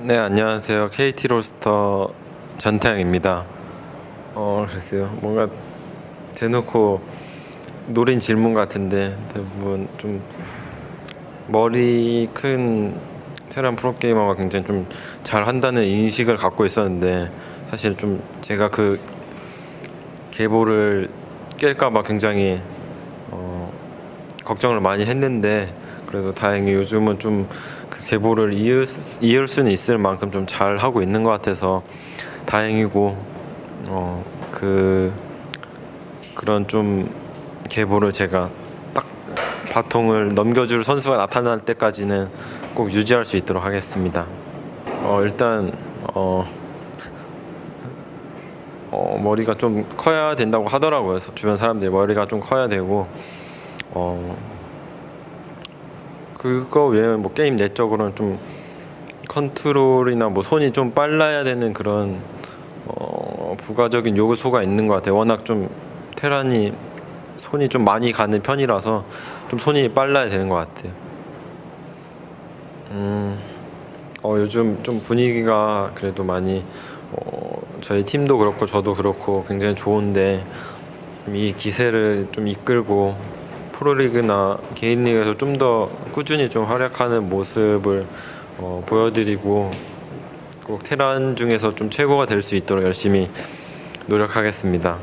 네 안녕하세요 KT 롤스터 전태양입니다. 어 글쎄요 뭔가 대놓고 노린 질문 같은데 대부분 좀 머리 큰 테란 프로게이머가 굉장히 좀 잘한다는 인식을 갖고 있었는데 사실 좀 제가 그 계보를 깰까봐 굉장히 어, 걱정을 많이 했는데 그래도 다행히 요즘은 좀 그 계보를 이을, 수- 이을 수는 있을 만큼 좀 잘 하고 있는 것 같아서 다행이고 어 그 그런 좀 계보를 제가 딱 바통을 넘겨줄 선수가 나타날 때까지는 꼭 유지할 수 있도록 하겠습니다. 어 일단 어, 어 머리가 좀 커야 된다고 하더라고요. 주변 사람들이 머리가 좀 커야 되고 어 그거 외에 뭐 게임 내적으로는 좀 컨트롤이나 뭐 손이 좀 빨라야 되는 그런 어 부가적인 요소가 있는 것 같아요. 워낙 좀 테란이 손이 좀 많이 가는 편이라서 좀 손이 빨라야 되는 것 같아요. 음, 어 요즘 좀 분위기가 그래도 많이 어 저희 팀도 그렇고 저도 그렇고 굉장히 좋은데 좀이 기세를 좀 이끌고 프로리그나 개인 리그에서 좀 더 꾸준히 좀 활약하는 모습을 어, 보여드리고 꼭 테란 중에서 좀 최고가 될 수 있도록 열심히 노력하겠습니다.